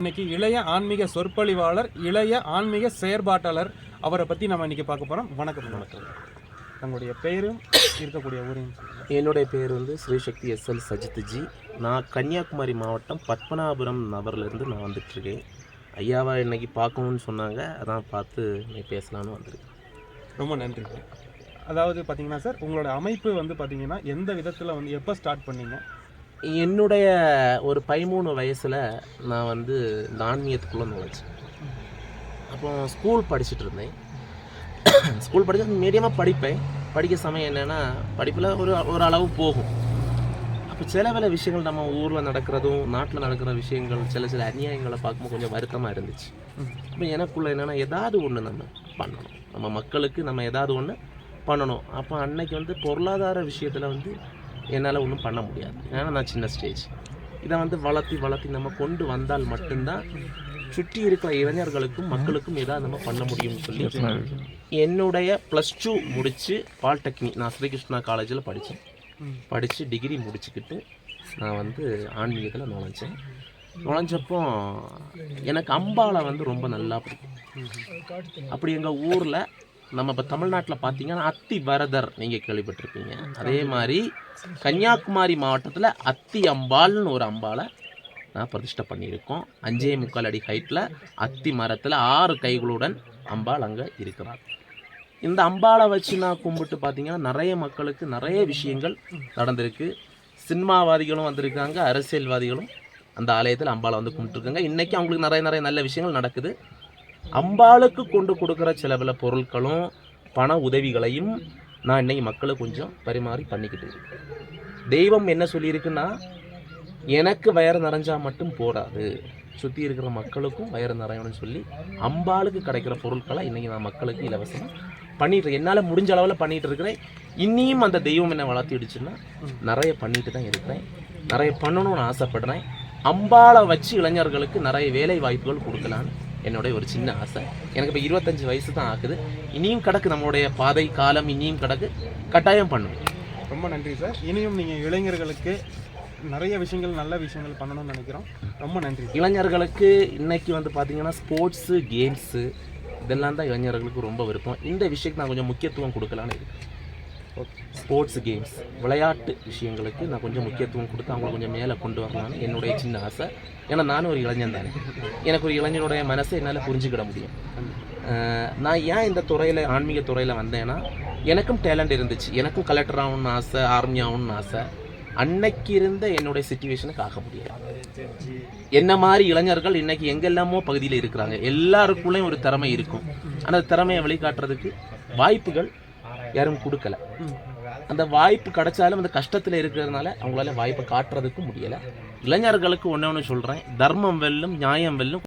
இன்னைக்கு இளைய ஆன்மீக சொற்பொழிவாளர் இளைய ஆன்மீக செயற்பாட்டாளர். அவரை பற்றி நம்ம இன்னைக்கு பார்க்க போகிறோம் வணக்கம். வணக்கம். தங்களுடைய பெயரும் இருக்கக்கூடிய ஊரையும். என்னுடைய பேர் வந்து ஸ்ரீசக்தி எஸ்எல் சஜித்ஜி. நான் கன்னியாகுமரி மாவட்டம் பத்மநாபுரம் நபர்லேருந்து நான் வந்துட்டுருக்கேன் ஐயாவை இன்னைக்கு பார்க்கணுன்னு சொன்னாங்க. அதான் பார்த்து நீ பேசலான்னு வந்திருக்கேன். ரொம்ப நன்றி. அதாவது பார்த்தீங்கன்னா சார் உங்களோட அமைப்பு வந்து பார்த்தீங்கன்னா எந்த விதத்தில் வந்து எப்போ ஸ்டார்ட் பண்ணீங்க? என்னுடைய ஒரு பதிமூணு வயசில் நான் வந்து இந்த ஆன்மீகத்துக்குள்ளே நுழைச்சேன் அப்போ ஸ்கூல் படிச்சுட்டு இருந்தேன். ஸ்கூல் படித்து மீடியமாக படிப்பேன். படிக்க சமயம் என்னென்னா படிப்பில் ஒரு ஒரு அளவு போகும். அப்போ சில பல விஷயங்கள் நம்ம ஊரில் நடக்கிறதும் நாட்டில் நடக்கிற விஷயங்கள் சில சில அநியாயங்களை பார்க்கும்போது கொஞ்சம் வருத்தமாக இருந்துச்சு. இப்போ அப்போ எனக்குள்ள என்னென்னா ஏதாவது ஒன்று நம்ம பண்ணணும். நம்ம மக்களுக்கு நம்ம ஏதாவது ஒன்று பண்ணணும். அப்போ அன்னைக்கு வந்து பொருளாதார விஷயத்தில் வந்து என்னால் ஒன்றும் பண்ண முடியாது. ஏன்னா நான் சின்ன ஸ்டேஜ் இதை வந்து வளர்த்தி வளர்த்தி நம்ம கொண்டு வந்தால் மட்டும்தான் சுற்றி இருக்கிற இளைஞர்களுக்கும் மக்களுக்கும் ஏதாவது நம்ம பண்ண முடியும்னு சொல்லி என்னுடைய ப்ளஸ் டூ முடித்து பாலிடெக்னிக் நான் ஸ்ரீகிருஷ்ணா காலேஜில் படித்தேன். படித்து டிகிரி முடிச்சுக்கிட்டு நான் வந்து ஆன்மீகத்தில் நுழைஞ்சேன். நுழைஞ்சப்போ எனக்கு அம்பாவை வந்து ரொம்ப நல்லா பிடிக்கும். அப்படி எங்கள் ஊரில் நம்ம இப்போ தமிழ்நாட்டில் பார்த்தீங்கன்னா அத்தி வரதர் நீங்கள் கேள்விப்பட்டிருப்பீங்க அதே மாதிரி கன்னியாகுமரி மாவட்டத்தில் அத்தி அம்பாள்னு ஒரு அம்பாளை நான் பிரதிஷ்டை பண்ணியிருக்கோம். அஞ்சே முக்கால் அடி ஹைட்டில் அத்தி மரத்தில் ஆறு கைகளுடன் அம்பாள் அங்கே இருக்கிறார் இந்த அம்பாளை வச்சு நான் கும்பிட்டு பார்த்தீங்கன்னா நிறைய மக்களுக்கு நிறைய விஷயங்கள் நடந்திருக்கு. சினிமாவாதிகளும் வந்திருக்காங்க அரசியல்வாதிகளும் அந்த ஆலயத்தில் அம்பாளை வந்து கும்பிட்டுருக்காங்க. இன்றைக்கி அவங்களுக்கு நிறைய நிறைய நல்ல விஷயங்கள் நடக்குது. அம்பாளுக்கு கொண்டு கொடுக்குற சில பல பொருட்களும் பண உதவிகளையும் நான் இன்னைக்கு மக்களை கொஞ்சம் பரிமாறி பண்ணிக்கிட்டு இருக்கேன். தெய்வம் என்ன சொல்லியிருக்குன்னா எனக்கு வயறு நிறைஞ்சா மட்டும் போடாது. சுற்றி இருக்கிற மக்களுக்கும் வயறு நிறையணும்னு சொல்லி அம்பாளுக்கு கிடைக்கிற பொருட்களை இன்றைக்கி நான் மக்களுக்கு இலவசமாக பண்ணிட்டு இருக்கேன். என்னால் முடிஞ்ச அளவில் பண்ணிகிட்டு இருக்கிறேன். இன்னியும் அந்த தெய்வம் என்னை வளர்த்திடுச்சுன்னா நிறைய பண்ணிட்டு தான் இருக்கிறேன். நிறைய பண்ணணும்னு ஆசைப்படுறேன். அம்பாளை வச்சு இளைஞர்களுக்கு நிறைய வேலை வாய்ப்புகள் கொடுக்கலான்னு என்னுடைய ஒரு சின்ன ஆசை. எனக்கு இப்போ இருபத்தஞ்சு வயசு தான் ஆகுது. இனியும் கிடக்கு நம்மளுடைய பாதை காலம் இனியும் கிடக்கு. கட்டாயம் பண்ணுவேன் ரொம்ப நன்றி சார். இனியும் நீங்கள் இளைஞர்களுக்கு நிறைய விஷயங்கள் நல்ல விஷயங்கள் பண்ணணும்னு நினைக்கிறோம். ரொம்ப நன்றி. இளைஞர்களுக்கு இன்னைக்கு வந்து பார்த்தீங்கன்னா ஸ்போர்ட்ஸு கேம்ஸு இதெல்லாம் தான் இளைஞர்களுக்கு ரொம்ப விருப்பம். இந்த விஷயத்துக்கு நான் கொஞ்சம் முக்கியத்துவம் கொடுக்கலான்னு இருக்கேன். ஸ்போர்ட்ஸ் கேம்ஸ் விளையாட்டு விஷயங்களுக்கு நான் கொஞ்சம் முக்கியத்துவம் கொடுத்து அவங்கள கொஞ்சம் மேலே கொண்டு வரணும்னு என்னுடைய சின்ன ஆசை. ஏன்னா நானும் ஒரு இளைஞன் தானே. எனக்கு ஒரு இளைஞனுடைய மனசை என்னால் புரிஞ்சுக்கிட முடியும். நான் ஏன் இந்த துறையில் ஆன்மீக துறையில் வந்தேன்னா எனக்கும் டேலண்ட் இருந்துச்சு. எனக்கும் கலெக்டர் ஆகணும்னு ஆசை ஆர்மி ஆகணும்னு ஆசை. அன்னைக்கு இருந்த என்னுடைய சுச்சுவேஷனுக்கு ஆக முடியாது என்ன மாதிரி இளைஞர்கள் இன்னைக்கு எங்கெல்லாமோ பகுதியில் இருக்கிறாங்க. எல்லாருக்குள்ளேயும் ஒரு திறமை இருக்கும். அந்த திறமையை வழிகாட்டுறதுக்கு வாய்ப்புகள் யாரும் கொடுக்கல. அந்த வாய்ப்பு கிடைச்சாலும் அந்த கஷ்டத்தில் இருக்கிறதுனால அவங்களால வாய்ப்பை காட்டுறதுக்கும் முடியலை. இளைஞர்களுக்கு ஒன்று ஒன்று சொல்கிறேன் தர்மம் வெல்லும் நியாயம் வெல்லும்